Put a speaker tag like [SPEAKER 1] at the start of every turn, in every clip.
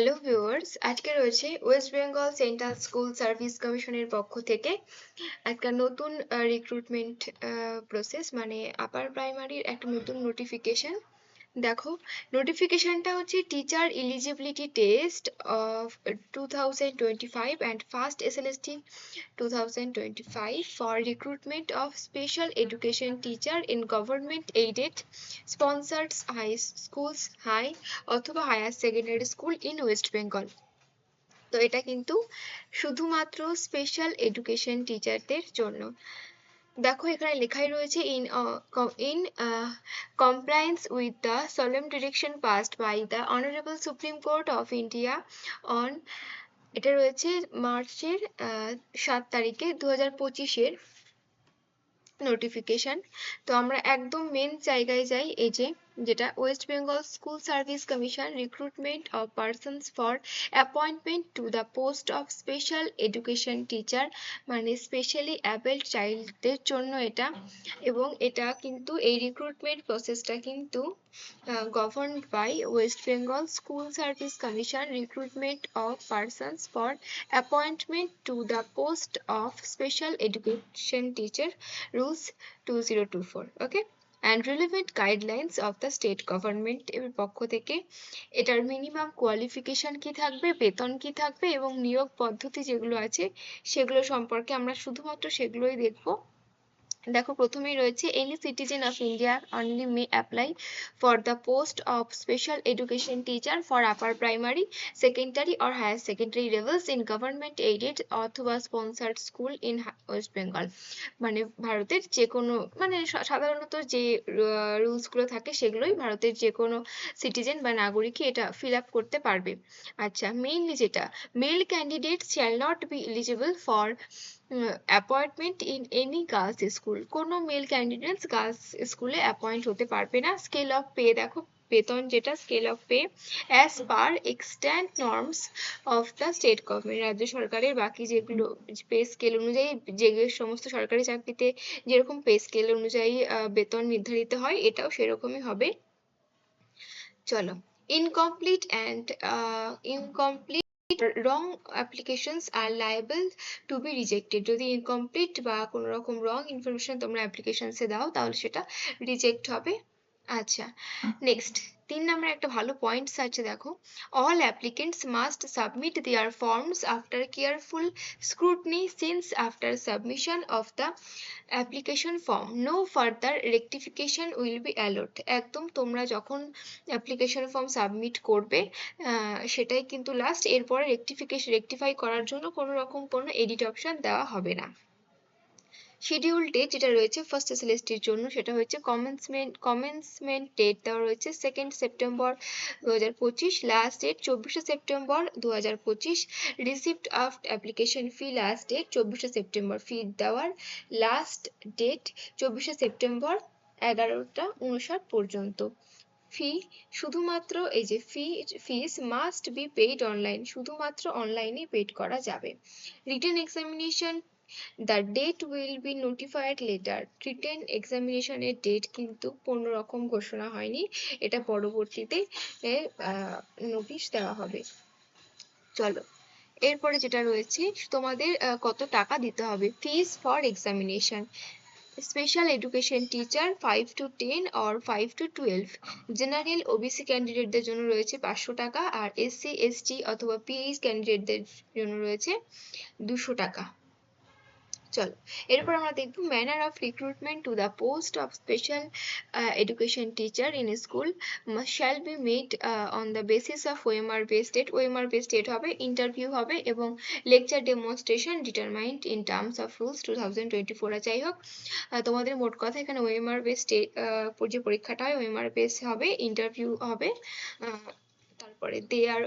[SPEAKER 1] Hello viewers আজকে রয়েছে West Bengal central school service কমিশনের পক্ষ থেকে একটা নতুন রিক্রুটমেন্ট প্রসেস মানে আপার প্রাইমারির একটা নতুন নোটিফিকেশন দেখো নোটিফিকেশনটা হচ্ছে teacher eligibility test of two thousand twenty five and first S L S T two thousand twenty five for recruitment of special education teacher in government aided sponsored high schools high অথবা higher secondary school in West Bengal তো এটা কিন্তু শুধুমাত্র special education টিচারদের জন্য। দেখো, এখানে লেখাই রয়েছে in in compliance with the solemn direction passed by the honourable supreme court of India on এটা রয়েছে মার্চের সাত তারিখে দু হাজার পঁচিশের নোটিফিকেশন তো আমরা একদম মেন জায়গায় যাই, এই যে যেটা West Bengal school service commission recruitment of persons for appointment to the post of special education teacher মানে স্পেশালি অ্যাবেল্ড চাইল্ডদের জন্য এটা। এবং এটা কিন্তু এই রিক্রুটমেন্ট প্রসেসটা কিন্তু governed by West Bengal school service commission recruitment of persons for appointment to the post of special education teacher rules two zero two four okay and relevant guidelines of the state government এর পক্ষ থেকে, এটার minimum qualification কি থাকবে, বেতন কি থাকবে এবং নিয়োগ পদ্ধতি যেগুলো আছে, সেগুলো সম্পর্কে আমরা শুধুমাত্র সেগুলোই দেখব। দেখো, প্রথমেই রয়েছে any citizen of India only may apply for the post of special education teacher for upper primary secondary or higher secondary levels in government aided অথবা sponsored school in West Bengal মানে ভারতের যে কোনো মানে সাধারণত যে রুলসগুলো থাকে সেগুলোই ভারতের যে কোনো সিটিজেন বা নাগরিকই এটা ফিল আপ করতে পারবে। আচ্ছা মেইনলি যেটা male candidate shall not be eligible for appointment in any girls school কোনো মেল ক্যান্ডিডেটস গার্লস স্কুলে অ্যাপয়েন্ট হতে পারবে না। স্কেল অফ পে দেখো, বেতন যেটা scale of pay as per extant norms of the state government রাজ্য সরকারের বাকি যেগুলো পে স্কেল অনুযায়ী, যে সমস্ত সরকারি চাকরিতে যেরকম পে স্কেল অনুযায়ী বেতন নির্ধারিত হয়, এটাও সেরকমই হবে। চলো incomplete and incomplete wrong applications are liable to be rejected যদি ইনকমপ্লিট বা কোনো রকম রং ইনফরমেশন তোমরা অ্যাপ্লিকেশনসে দাও, তাহলে সেটা রিজেক্ট হবে। আচ্ছা নেক্সট তিন নম্বরে একটা ভালো পয়েন্টস আছে দেখো। All applicants must submit their forms after careful scrutiny since after submission of the application form no further rectification will be allowed একদম তোমরা যখন অ্যাপ্লিকেশন ফর্ম সাবমিট করবে সেটাই কিন্তু লাস্ট এরপরে রেকটিফিকেশন রেকটিফাই করার জন্য কোনো রকম কোনো এডিট অপশন দেওয়া হবে না। শিডিউল ডেট যেটা রয়েছে ফার্স্ট এসএলএসটির জন্য সেটা হচ্ছে কমেন্সমেন্ট কমেন্সমেন্ট ডেট দেওয়া রয়েছে সেকেন্ড সেপ্টেম্বর দু হাজার পঁচিশ লাস্ট ডেট চব্বিশে সেপ্টেম্বর দু হাজার পঁচিশ receipt of application fee last date চব্বিশে সেপ্টেম্বর ফি দেওয়ার লাস্ট ডেট চব্বিশে সেপ্টেম্বর এগারোটা উনষাট পর্যন্ত। ফি শুধুমাত্র এই যে fee fees must be paid online শুধুমাত্র অনলাইনে পেড করা যাবে। Written examination the date will be notified later written এক্সামিনেশনের date কিন্তু কোনো রকম ঘোষণা হয়নি। এটা পরবর্তীতে নোটিশ দেওয়া হবে। চলো, এরপরে যেটা রয়েছে, তোমাদের কত টাকা দিতে হবে? Fees for examination special education teacher five to ten or five to twelve general OBC ক্যান্ডিডেটদের জন্য রয়েছে পাঁচশো টাকা আর এসসি এসটি অথবা পিএইচ ক্যান্ডিডেটদের জন্য রয়েছে দুশো টাকা। চলো, এরপর আমরা দেখব manner of recruitment to the post of special education teacher in school shall be made on the basis of OMR base date OMR base date হবে ইন্টারভিউ হবে এবং lecture demonstration determined in terms of rules two thousand twenty four যাই হোক তোমাদের মোট কথা এখানে OMR base যে পরীক্ষাটা হয় ওএমআর বেস হবে ইন্টারভিউ হবে তারপরে there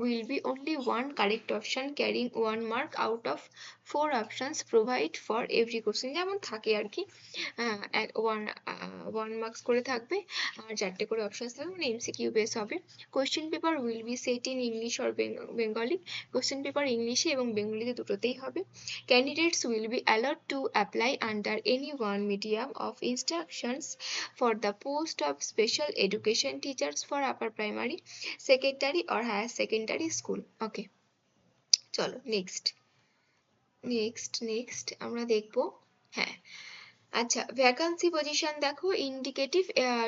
[SPEAKER 1] will be only one correct option carrying one mark out of four options provide for every question যেমন থাকে আর কি। ওয়ান ওয়ান মার্কস করে থাকবে। আর চারটে করে অপশন থাকবে মানে এমসিকিউ বেস হবে। Question paper will be set in English or Bengali question paper ইংলিশে এবং বেঙ্গলিতে দুটোতেই হবে। Candidates will be allowed to apply under any one medium of instructions for the post of special education teachers for upper primary secondary or higher secondary school okay চলো next next next আমরা দেখব হ্যাঁ আচ্ছা vacancy position দেখো indicative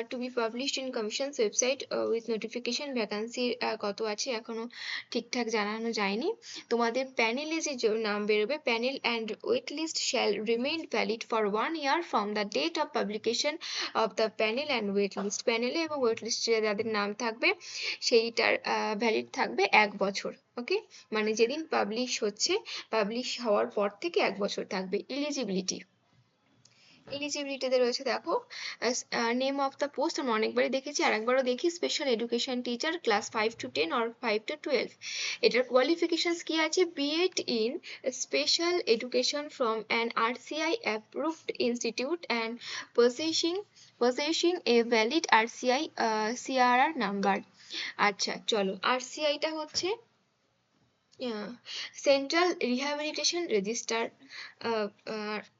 [SPEAKER 1] to be published in commissions website with notification ভ্যাকান্সির কত আছে এখনও ঠিকঠাক জানানো যায়নি। তোমাদের প্যানেলে যে নাম বেরোবে panel and wait list shall remain valid for one year from the date of publication of the panel and wait list প্যানেলে এবং ওয়েট লিস্টে যাদের নাম থাকবে, সেইটার ভ্যালিড থাকবে এক বছর ওকে মানে যেদিন পাবলিশ হচ্ছে পাবলিশ হওয়ার পর থেকে এক বছর থাকবে এলিজিবিলিটি এলিজিবিলিটিতে রয়েছে দেখো নেম অফ দ্য পোস্ট আমরা অনেকবারই দেখেছি আর একবারও দেখি special education teacher class five to ten or five to twelve এটার কোয়ালিফিকেশনস কি আছে? BEd in special education from an RCI approved institute and possessing a valid RCI uh, CRR number. আচ্ছা চলো আরসিআইটা হচ্ছে সেন্ট্রাল রিহ্যাবিলিটেশন রেজিস্টার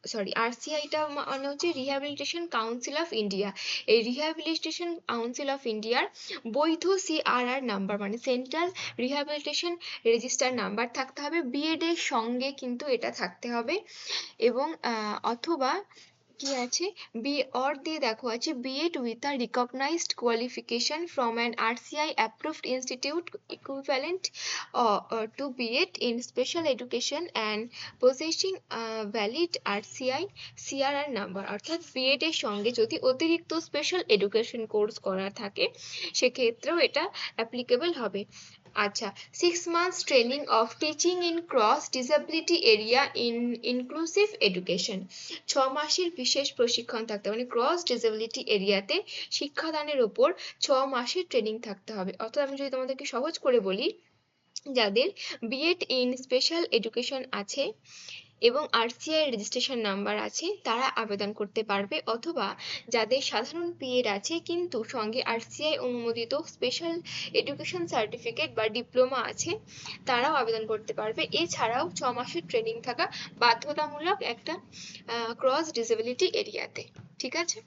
[SPEAKER 1] সরি আরসিআইটা মানে হচ্ছে রিহ্যাবিলিটেশন কাউন্সিল অফ ইন্ডিয়া এই রিহ্যাবিলিটেশন কাউন্সিল অফ ইন্ডিয়ার বৈধ সিআরআর নাম্বার মানে সেন্ট্রাল রিহ্যাবিলিটেশন রেজিস্টার নাম্বার থাকতে হবে। বিএড এর সঙ্গে কিন্তু এটা থাকতে হবে এবং অথবা কি আছে? বি অর দিয়ে দেখো আছে। BEd with a recognised qualification from an RCI approved institute equivalent to BEd in special education and a valid RCI CRR number অর্থাৎ বিএড এর সঙ্গে যদি অতিরিক্ত স্পেশাল এডুকেশন কোর্স করা থাকে, সেক্ষেত্রেও এটা অ্যাপ্লিকেবল হবে। আচ্ছা six months training of teaching in cross disability area in inclusive education ছ মাসের বিশেষ প্রশিক্ষণ থাকতে মানে ক্রস ডিসেবিলিটি এরিয়াতে শিক্ষাদানের ওপর ছ মাসের ট্রেনিং থাকতে হবে। অর্থাৎ আমি যদি তোমাদেরকে সহজ করে বলি, যাদের বিএড ইন স্পেশাল এডুকেশন আছে এবং আরসিআই রেজিস্ট্রেশন নাম্বার আছে, তারা আবেদন করতে পারবে অথবা যাদের সাধারণ পিএড আছে কিন্তু সঙ্গে আরসিআই অনুমোদিত স্পেশাল এডুকেশন সার্টিফিকেট বা ডিপ্লোমা আছে, তারাও আবেদন করতে পারবে। এছাড়াও ছ মাসের ট্রেনিং থাকা বাধ্যতামূলক একটা ক্রস ডিসেবিলিটি এরিয়াতে ঠিক আছে?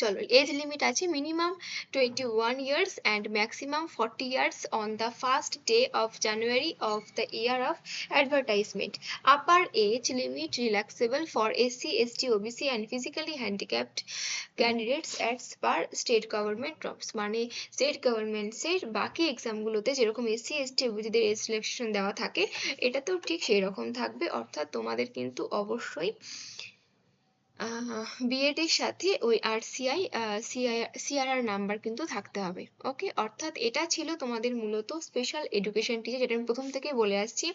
[SPEAKER 1] চলো এজ লিমিট আছে minimum twenty one years and maximum forty years on the first day of January of the year of advertisement upper age limit relaxable for SC ST OBC and physically handicapped candidates as per state government drops মানে state গভর্নমেন্টসের বাকি এক্সামগুলোতে যেরকম SC ST ওবিসিদের age relaxation দেওয়া থাকে এটাতেও ঠিক সেই রকম থাকবে। অর্থাৎ তোমাদের কিন্তু অবশ্যই বিএড এর সাথে ওই আর সিআই সিআরআর নাম্বার কিন্তু থাকতে হবে ওকে অর্থাৎ এটা ছিল তোমাদের মূলত স্পেশাল এডুকেশন টিচার যেটা আমি প্রথম থেকেই বলে আসছি।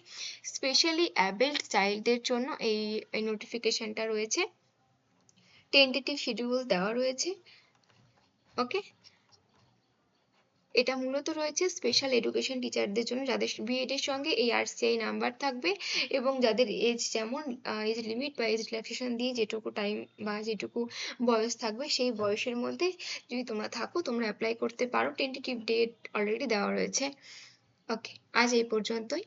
[SPEAKER 1] স্পেশালি অ্যাবেল্ড চাইল্ডদের জন্য এই নোটিফিকেশনটা রয়েছে। টেন্টেটিভ শিডিউল দেওয়া রয়েছে ওকে এটা মূলত রয়েছে স্পেশাল এডুকেশন টিচারদের জন্য। যাদের বিএড এর সঙ্গে এই আরসিআই নাম্বার থাকবে এবং যাদের এজ যেমন এজ লিমিট বা এজ রিল্যাক্সেশন দিয়ে যেটুকু টাইম বা যেটুকু বয়স থাকবে, সেই বয়সের মধ্যে যদি তোমরা থাকো, তোমরা অ্যাপ্লাই করতে পারো। টেন্টেটিভ ডেট অলরেডি দেওয়া রয়েছে। ওকে আজ এই পর্যন্তই।